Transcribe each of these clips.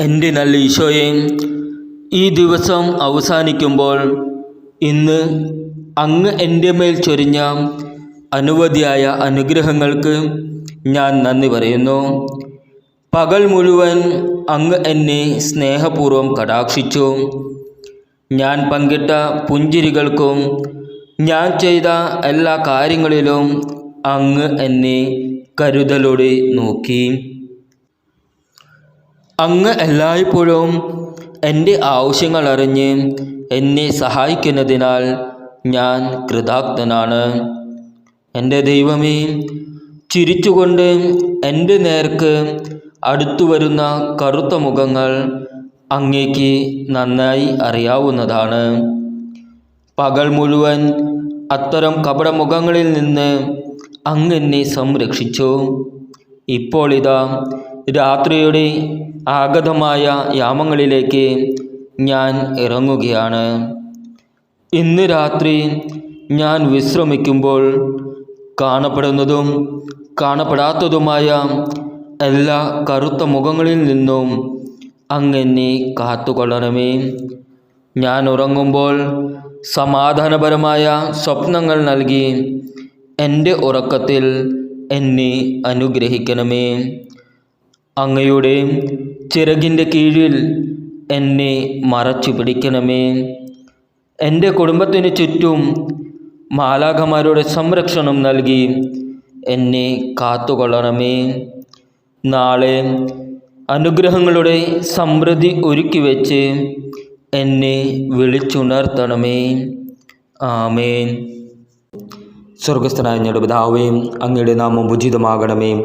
എന്റെ നല്ല ഈശോയെ? ഈ ദിവസം അവസാനിക്കുമ്പോൾ ഇന്ന് അങ്ങ് എന്റെ മേൽ ചൊരിഞ്ഞ അനവധിയായ അനുഗ്രഹങ്ങൾക്ക് ഞാൻ നന്ദി പറയുന്നു. പകൽ മുഴുവൻ അങ്ങ് എന്നെ സ്നേഹപൂർവം കടാക്ഷിച്ചു. ഞാൻ പങ്കിട്ട പുഞ്ചിരികൾക്കും ഞാൻ ചെയ്ത എല്ലാ കാര്യങ്ങളിലും അങ്ങ് എന്നെ കരുതലോടെ നോക്കി. അങ്ങ് എല്ലായ്പ്പോഴും എന്റെ ആവശ്യങ്ങൾ അറിഞ്ഞ് എന്നെ സഹായിക്കുന്നതിനാൽ ഞാൻ കൃതാർത്ഥനാണ് എന്റെ ദൈവമേ ചിരിച്ചുകൊണ്ട് എന്റെ നേർക്ക് അടുത്തു വരുന്ന കറുത്ത മുഖങ്ങൾ അങ്ങേക്ക് നന്നായി അറിയാവുന്നതാണ്. പകൽ മുഴുവൻ അത്തരം കപടമുഖങ്ങളിൽ നിന്ന് അങ്ങ് എന്നെ സംരക്ഷിച്ചു. ഇപ്പോൾ ഇതാ രാത്രിയുടെ ആഗതമായ യാമങ്ങളിലേക്ക് ഞാൻ ഇറങ്ങുകയാണ്. ഇന്ന് രാത്രി ഞാൻ വിശ്രമിക്കുമ്പോൾ കാണപ്പെടുന്നതും കാണപ്പെടാത്തതുമായ എല്ലാ കറുത്ത മുഖങ്ങളിൽ നിന്നും അങ്ങനെ കാത്തുകൊള്ളണമേ. ഞാൻ ഉറങ്ങുമ്പോൾ സമാധാനപരമായ സ്വപ്നങ്ങൾ നൽകി എന്റെ ഉറക്കത്തിൽ എന്നെ അനുഗ്രഹിക്കണമേ. അങ്ങയുടെ ചിറകിന്റെ കീഴിൽ എന്നെ മറച്ചു പിടിക്കണമേ. എന്റെ കുടുംബത്തിന് ചുറ്റും മാലാഖമാരുടെ സംരക്ഷണം നൽകി എന്നെ കാത്തുകൊള്ളണമേ. നാളെ അനുഗ്രഹങ്ങളുടെ സമൃദ്ധി ഒരുക്കി വെച്ച് എന്നെ വിളിച്ചുണർത്തണമേ. ആമേൻ. സ്വർഗസ്ഥനായ ഞങ്ങളുടെ പിതാവേ അങ്ങയുടെ നാമം ഉചിതമാകണമേ.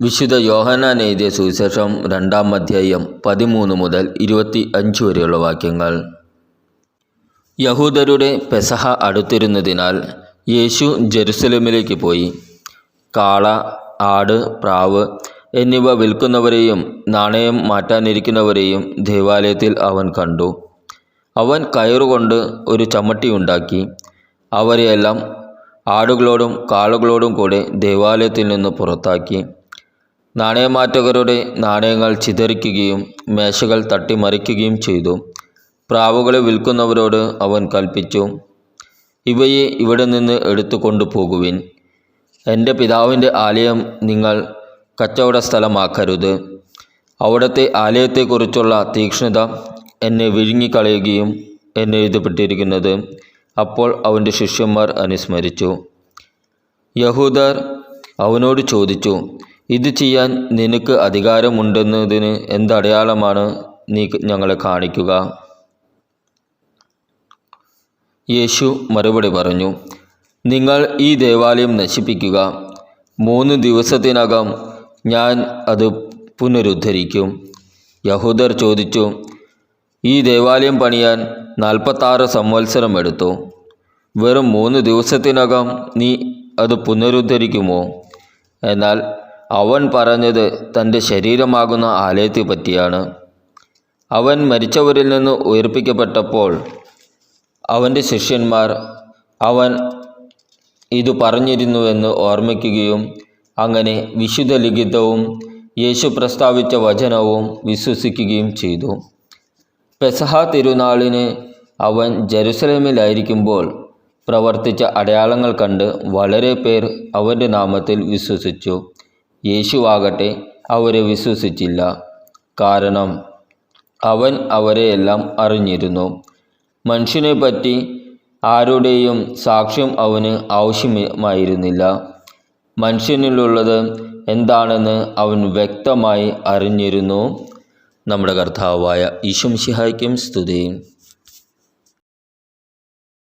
വിശുദ്ധ യോഹനാൻ എഴുതിയ സുവിശേഷം രണ്ടാം അധ്യായം പതിമൂന്ന് മുതൽ ഇരുപത്തി അഞ്ച് വരെയുള്ള വാക്യങ്ങൾ. യഹൂദരുടെ പെസഹ അടുത്തിരുന്നതിനാൽ യേശു ജെറുസലേമിലേക്ക് പോയി. കാള ആട് പ്രാവ് എന്നിവ വിൽക്കുന്നവരെയും നാണയം മാറ്റാനിരിക്കുന്നവരെയും ദേവാലയത്തിൽ അവൻ കണ്ടു. അവൻ കയറുകൊണ്ട് ഒരു ചമ്മട്ടി ഉണ്ടാക്കി. അവരെയെല്ലാം ആടുകളോടും കാളുകളോടും കൂടെ ദേവാലയത്തിൽ നിന്ന് പുറത്താക്കി. നാണയമാറ്റകരുടെ നാണയങ്ങൾ ചിതറിക്കുകയും മേശകൾ തട്ടിമറിക്കുകയും ചെയ്തു. പ്രാവുകളെ വിൽക്കുന്നവരോട് അവൻ കൽപ്പിച്ചു ഇവയെ ഇവിടെ നിന്ന് എടുത്തു കൊണ്ടുപോകുവിൻ. എന്റെ പിതാവിന്റെ ആലയം നിങ്ങൾ കച്ചവട സ്ഥലമാക്കരുത്. അവിടുത്തെ ആലയത്തെക്കുറിച്ചുള്ള തീക്ഷ്ണത എന്നെ വിഴുങ്ങിക്കളയുകയും എന്നെ എഴുതപ്പെട്ടിരിക്കുന്നത്. അപ്പോൾ അവന്റെ ശിഷ്യന്മാർ അനുസ്മരിച്ചു. യഹൂദർ അവനോട് ചോദിച്ചു ഇത് ചെയ്യാൻ നിനക്ക് അധികാരമുണ്ടെന്നതിന് എന്തടയാളമാണ് നീ ഞങ്ങളെ കാണിക്കുക? യേശു മറുപടി പറഞ്ഞു നിങ്ങൾ ഈ ദേവാലയം നശിപ്പിക്കുക. മൂന്ന് ദിവസത്തിനകം ഞാൻ അത് പുനരുദ്ധരിക്കും. യഹൂദർ ചോദിച്ചു ഈ ദേവാലയം പണിയാൻ നാൽപ്പത്താറ് സംവത്സരം എടുത്തു. വെറും മൂന്ന് ദിവസത്തിനകം നീ അത് പുനരുദ്ധരിക്കുമോ? എന്നാൽ അവൻ പറഞ്ഞത് തന്റെ ശരീരമാകുന്ന ആലയത്തെ പറ്റിയാണ്. അവൻ മരിച്ചവരിൽ നിന്ന് ഉയർപ്പിക്കപ്പെട്ടപ്പോൾ അവന്റെ ശിഷ്യന്മാർ അവൻ ഇത് പറഞ്ഞിരുന്നുവെന്ന് ഓർമ്മിക്കുകയും അങ്ങനെ വിശുദ്ധ ലിഖിതവും യേശു പ്രസ്താവിച്ച വചനവും വിശ്വസിക്കുകയും ചെയ്തു. പെസഹ തിരുനാളിന് അവൻ ജെറുസലേമിലായിരിക്കുമ്പോൾ പ്രവർത്തിച്ച അടയാളങ്ങൾ കണ്ട് വളരെ പേർ അവന്റെ നാമത്തിൽ വിശ്വസിച്ചു. യേശുവാകട്ടെ അവരെ വിശ്വസിച്ചില്ല. കാരണം അവൻ അവരെയെല്ലാം അറിഞ്ഞിരുന്നു. മനുഷ്യനെ പറ്റി ആരുടെയും സാക്ഷ്യം അവന് ആവശ്യമായിരുന്നില്ല. മനുഷ്യനിലുള്ളത് എന്താണെന്ന് അവൻ വ്യക്തമായി അറിഞ്ഞിരുന്നു. നമ്മുടെ കർത്താവായ ഈശംഷിഹായ്ക്കും സ്തുതി.